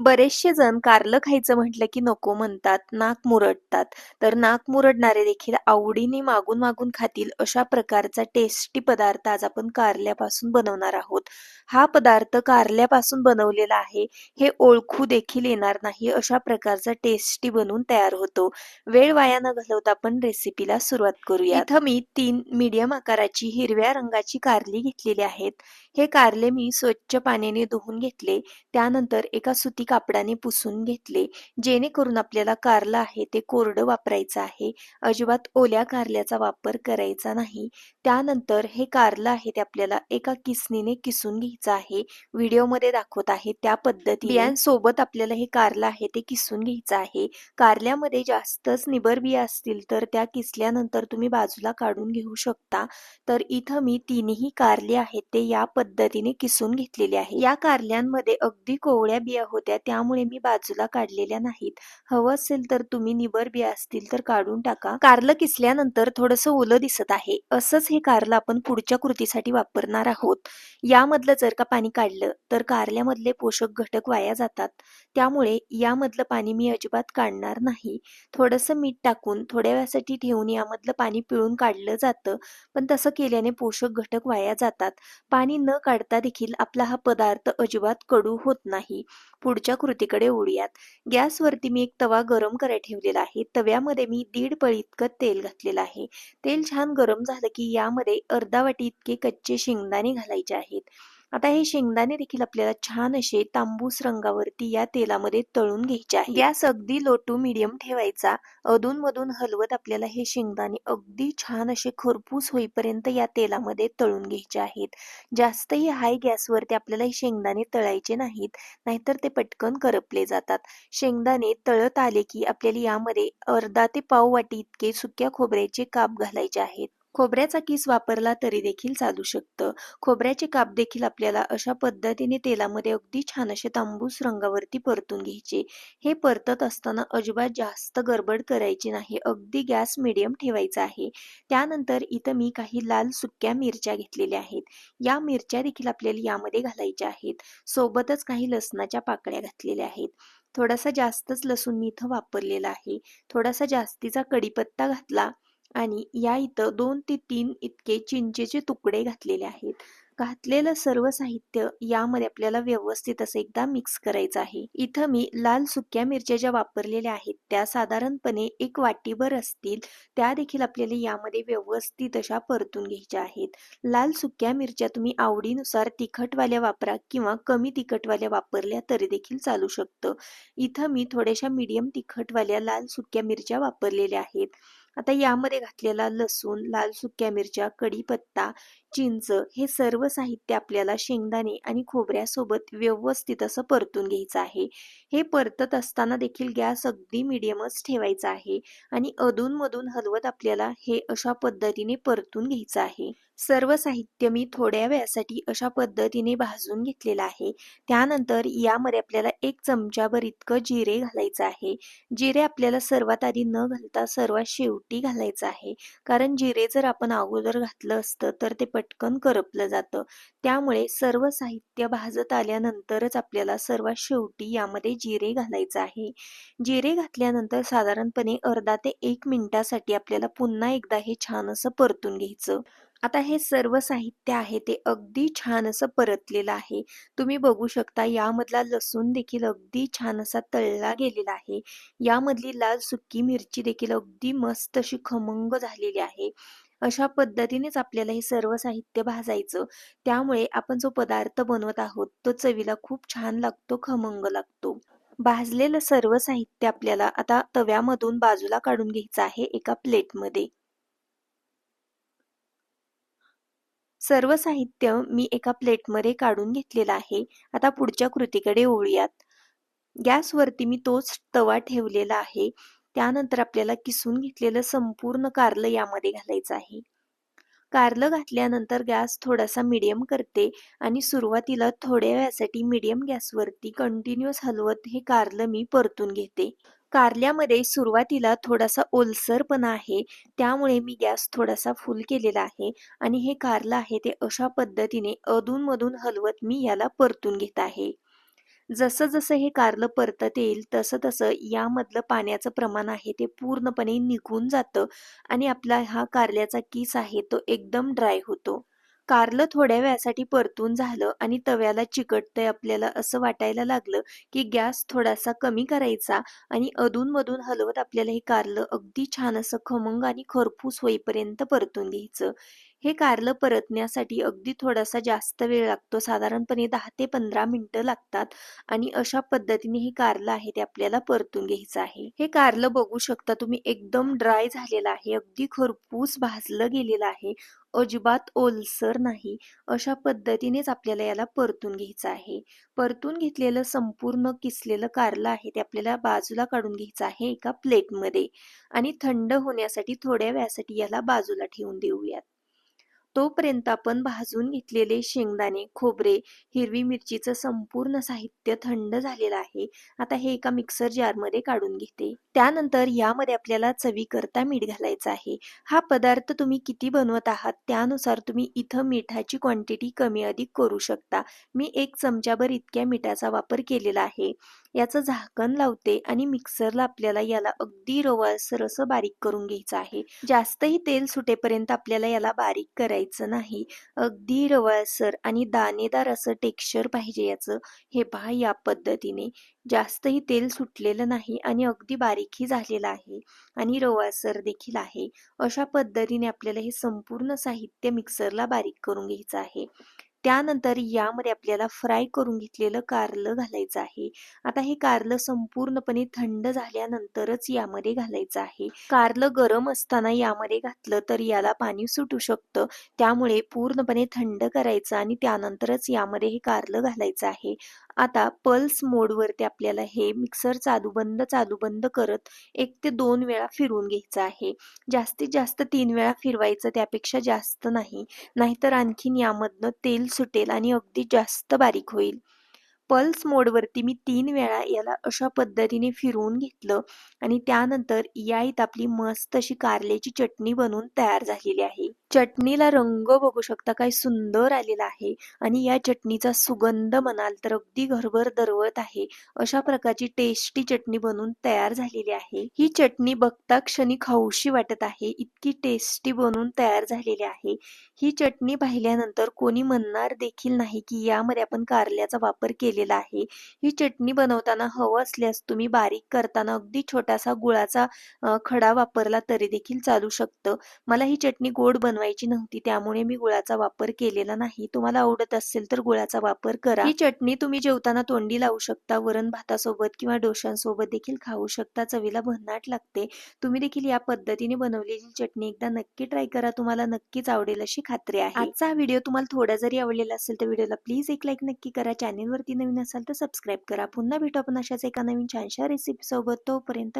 बरेचसे जण कारलं खायचं म्हटलं की नको म्हणतात, नाक मुरडतात. तर नाक मुरडणारे देखील आवडीने मागून मागून खातील अशा प्रकारचा टेस्टी पदार्थ आज आपण कारल्यापासून बनवणार आहोत. हा पदार्थ कारल्यापासून बनवलेला आहे हे ओळखू देखील येणार नाही अशा प्रकारचा टेस्टी बनवून तयार होतो. वेळ वाया न घालवता आपण रेसिपीला सुरुवात करूया. इथं मी तीन मीडियम आकाराची हिरव्या रंगाची कारली घेतलेली आहेत. हे कारले मी स्वच्छ पाण्याने धुवून घेतले. त्यानंतर एका सुती कापडाने पुसून घेतले जेणेकरून आपल्याला कारलं आहे ते कोरडं वापरायचं आहे. अजिबात ओल्या कारल्याचा वापर करायचा नाही. त्यानंतर हे कारलं आहे ते आपल्याला एका किसनीने किसून घ्यायचं आहे. व्हिडिओमध्ये दाखवत आहे त्या पद्धती बियांसोबत आपल्याला हे कारलं आहे ते किसून घ्यायचं आहे. कारल्यामध्ये जास्तच निबर बिया असतील तर त्या किसल्यानंतर तुम्ही बाजूला काढून घेऊ शकता. तर इथं मी तिन्ही कारले आहेत ते या पद्धतीने किसून घेतलेले आहे या कारल्यांमध्ये अगदी कोवळ्या बिया होत्या. त्यामुळे मी बाजूला काढलेल्या नाहीत. हवं असेल तर तुम्ही निबर बिया असतील तर काढून टाका. कारलं किसल्यानंतर थोडस ओलं दिसत आहे. असंच हे कारलं आपण पुढच्या कृतीसाठी वापरणार आहोत. यामधलं जर का पाणी काढलं तर कारल्यामधले पोषक घटक वाया जातात. त्यामुळे यामधलं पाणी मी अजिबात काढणार नाही. थोडंसं मीठ टाकून थोड्या वेळासाठी ठेवून यामधलं पाणी पिळून काढलं जातं पण तसं केल्याने पोषक घटक वाया जातात. पाणी न काढता देखील आपला हा पदार्थ अजिबात कडू होत नाही. पुढच्या कृतीकडे ओढूयात. गॅसवरती मी एक तवा गरम करायला ठेवलेला आहे. तव्यामध्ये मी दीड पळी इतकं तेल घातलेलं आहे. तेल छान गरम झालं की यामध्ये अर्धा वाटी इतके कच्चे शेंगदाणे घालायचे आहेत. आता हे शेंगदाणे देखील आपल्याला छान असे तांबूस रंगावरती या तेलामध्ये तळून घ्यायचे आहे. गॅस अगदी लो टू मिडियम ठेवायचा. अधून मधून हलवत आपल्याला हे शेंगदाणे अगदी छान असे खरपूस होईपर्यंत या तेलामध्ये तळून घ्यायचे आहेत. जास्तही हाय गॅसवरती आपल्याला हे शेंगदाणे तळायचे नाहीत नाहीतर ते पटकन करपले जातात. शेंगदाणे तळत आले की आपल्याला यामध्ये अर्धा ते पाव वाटी इतके सुक्या खोबऱ्याचे काप घालायचे आहेत. खोबऱ्याचा किस वापरला तरी देखील चालू शकतं. खोबऱ्याचे काप देखील आपल्याला अशा पद्धतीने तेलामध्ये अगदी छान असे तांबूस रंगावरती परतून घ्यायचे. हे परतत असताना अजिबात जास्त गडबड करायची नाही. अगदी गॅस मिडियम ठेवायचा आहे. त्यानंतर इथं मी काही लाल सुक्या मिरच्या घेतलेल्या आहेत. या मिरच्या देखील आपल्याला यामध्ये घालायच्या आहेत. सोबतच काही लसणाच्या पाकळ्या घातलेल्या आहेत. थोडासा जास्तच लसूण मी इथं वापरलेला आहे. थोडासा जास्तीचा कढीपत्ता घातला. आणि या इथं दोन ते तीन इतके चिंचेचे तुकडे घातलेले आहेत. घातलेलं सर्व साहित्य यामध्ये आपल्याला व्यवस्थित असं एकदा मिक्स करायचं आहे. इथं मी लाल सुक्या मिरच्या ज्या वापरलेल्या आहेत त्या साधारणपणे एक वाटीभर असतील त्या देखील आपल्याला यामध्ये व्यवस्थित अशा परतून घ्यायच्या आहेत. लाल सुक्या मिरच्या तुम्ही आवडीनुसार तिखटवाल्या वापरा किंवा कमी तिखटवाल्या वापरल्या तरी देखील चालू शकतं. इथं मी थोड्याशा मीडियम तिखटवाल्या लाल सुक्या मिरच्या वापरलेल्या आहेत. आता यामध्ये घातलेला लसूण लाल सुक्या मिरच्या कढीपत्ता चिंच हे सर्व साहित्य आपल्याला शेंगदाणे आणि खोबऱ्यासोबत व्यवस्थित असं परतून घ्यायचं आहे. हे परतत असताना देखील गॅस अगदी मिडियमच ठेवायचा आहे आणि अधूनमधून हलवत आपल्याला हे अशा पद्धतीने परतून घ्यायचं आहे. सर्व साहित्य मी थोड्या वेळासाठी अशा पद्धतीने भाजून घेतलेलं आहे. त्यानंतर यामध्ये आपल्याला एक चमच्याभर इतकं जिरे घालायचं आहे. जिरे आपल्याला सर्वात आधी न घालता सर्वात शेवटी घालायचं आहे. कारण जिरे जर आपण अगोदर घातलं असतं तर ते पटकन करपलं जातं. त्यामुळे सर्व साहित्य भाजत आल्यानंतरच आपल्याला सर्वात शेवटी यामध्ये जिरे घालायचं आहे. जिरे घातल्यानंतर साधारणपणे अर्धा ते एक मिनिटासाठी आपल्याला पुन्हा एकदा हे छान असं परतून घ्यायचं. आता हे सर्व साहित्य आहे ते अगदी छान असं परतलेलं आहे. तुम्ही बघू शकता यामधला लसूण देखील अगदी छान असा तळला गेलेला आहे. यामधली लाल सुकी मिरची देखील अगदी मस्त अशी खमंग झालेली आहे. अशा पद्धतीनेच आपल्याला हे सर्व साहित्य भाजायचं. त्यामुळे आपण जो पदार्थ बनवत आहोत तो चवीला खूप छान लागतो खमंग लागतो. भाजलेलं सर्व साहित्य आपल्याला आता तव्यामधून बाजूला काढून घ्यायचं आहे एका प्लेटमध्ये. सर्व साहित्य मी एका प्लेटमध्ये काढून घेतलेलं आहे. आता पुढच्या कृतीकडे ओळूयात गॅसवरती मी तोच तवा ठेवलेला आहे. त्यानंतर आपल्याला किसून घेतलेलं संपूर्ण कारलं यामध्ये घालायचं आहे. कारलं घातल्यानंतर गॅस थोडासा मीडियम करते आणि सुरुवातीला थोड्या वेळासाठी मीडियम गॅसवरती कंटिन्युअस हलवत हे कारलं मी परतून घेते. कारल्यामध्ये सुरुवातीला थोडासा ओलसरपणा आहे. त्यामुळे मी गॅस थोडासा फुल केलेला आहे आणि हे कारलं आहे ते अशा पद्धतीने अधूनमधून हलवत मी याला परतून घेत आहे. जसं जसं हे कारलं परतत येईल तसं तसं यामधलं पाण्याचं प्रमाण आहे ते पूर्णपणे निघून जातं आणि आपला हा कारल्याचा किस आहे तो एकदम ड्राय होतो. कारलं थोड्या वेळासाठी परतून झालं आणि तव्याला चिकटतंय आपल्याला असं वाटायला लागलं की गॅस थोडासा कमी करायचा आणि अधूनमधून हलवत आपल्याला हे कारलं अगदी छान असं खमंग आणि खरपूस होईपर्यंत परतून घ्यायचं. हे कारलं परतण्यासाठी अगदी थोडासा जास्त वेळ लागतो. साधारणपणे दहा ते पंधरा मिनिटं लागतात आणि अशा पद्धतीने हे कारलं आहे ते आपल्याला परतून घ्यायचं आहे. हे कारलं बघू शकता तुम्ही एकदम ड्राय झालेलं आहे. अगदी खरपूस भाजलं गेलेलं आहे. अजिबात ओलसर नाही. अशा पद्धतीनेच आपल्याला याला परतून घ्यायचं आहे. परतून घेतलेलं संपूर्ण किसलेलं कारलं आहे ते आपल्याला बाजूला काढून घ्यायचं आहे एका प्लेटमध्ये आणि थंड होण्यासाठी थोड्या वेळासाठी याला बाजूला ठेवून देऊयात. तोपर्यंत आपण भाजून घेतलेले शेंगदाणे खोबरे हिरवी मिरचीचं संपूर्ण साहित्य थंड झालेलं आहे. आता हे एका मिक्सर जारमध्ये काढून घेते. त्यानंतर यामध्ये आपल्याला चवीकरता मीठ घालायचं आहे. हा पदार्थ तुम्ही किती बनवत आहात त्यानुसार तुम्ही इथं मिठाची क्वांटिटी कमी अधिक करू शकता. मी एक चमच्याभर इतक्या मिठाचा वापर केलेला आहे. याचं झाकण लावते आणि मिक्सरला आपल्याला याला अगदी रवाळसर असं बारीक करून घ्यायचं आहे. जास्तही तेल सुटेपर्यंत आपल्याला याला बारीक करायचं नाही. अगदी रवाळसर आणि दाणेदार असं टेक्स्चर पाहिजे याचं. हे पहा या पद्धतीने. जास्तही तेल सुटलेलं नाही आणि अगदी बारीकही झालेलं आहे आणि रवाळसर देखील आहे. अशा पद्धतीने आपल्याला हे संपूर्ण साहित्य मिक्सरला बारीक करून घ्यायचं आहे. त्यानंतर यामध्ये आपल्याला फ्राय करून घेतलेलं कारलं घालायचं आहे. आता हे कारलं संपूर्णपणे थंड झाल्यानंतरच यामध्ये घालायचं आहे. कारलं गरम असताना यामध्ये घातलं तर याला पाणी सुटू शकतं. त्यामुळे पूर्णपणे थंड करायचं आणि त्यानंतरच यामध्ये हे कारलं घालायचं आहे. आता पल्स मोडवरती आपल्याला हे मिक्सर चालू बंद चालू बंद करत एक ते दोन वेळा फिरवून घ्यायचं आहे. जास्तीत जास्त तीन वेळा फिरवायचं त्यापेक्षा जास्त नाही. नाहीतर आणखीन यामधनं तेल सुटेल आणि अगदी जास्त बारीक होईल. पल्स मोडवरती मी तीन वेळा याला अशा पद्धतीने फिरवून घेतलं. आणि त्यानंतर या इथं आपली मस्त अशी कारल्याची चटणी बनवून तयार झालेली आहे. चटणीला रंग बघू शकता काय सुंदर आलेला आहे. आणि या चटणीचा सुगंध म्हणाल तर अगदी घरभर दरवत आहे. अशा प्रकारची टेस्टी चटणी बनवून तयार झालेली आहे. ही चटणी बघता क्षणी खाऊशी वाटत आहे. इतकी टेस्टी बनवून तयार झालेली आहे. ही चटणी पाहिल्यानंतर कोणी म्हणणार देखील नाही की यामध्ये आपण कारल्याचा वापर केलेला आहे. ही चटणी बनवताना हवं असल्यास तुम्ही बारीक करताना अगदी छोटासा गुळाचा खडा वापरला तरी देखील चालू शकतं. मला ही चटणी गोड बनवायची नव्हती त्यामुळे मी गुळाचा वापर केलेला नाही. तुम्हाला आवडत असेल तर गुळाचा वापर करा. ही चटणी तुम्ही जेवताना तोंडी लावू शकता वरण भातासोबत किंवा डोशांसोबत देखील खाऊ शकता. चवीला भन्नाट लागते. तुम्ही देखील या पद्धतीने बनवलेली चटणी एकदा नक्की ट्राय करा. तुम्हाला नक्कीच आवडेल अशी खात्री आहे. आजचा व्हिडिओ तुम्हाला थोडा जरी आवडलेला असेल तर व्हिडिओला प्लीज एक लाईक नक्की करा. चॅनेलवरती नवीन असाल तर सबस्क्राईब करा. पुन्हा भेटू आपण अशाच एका नवीन छानशा रेसिपी सोबत. तोपर्यंत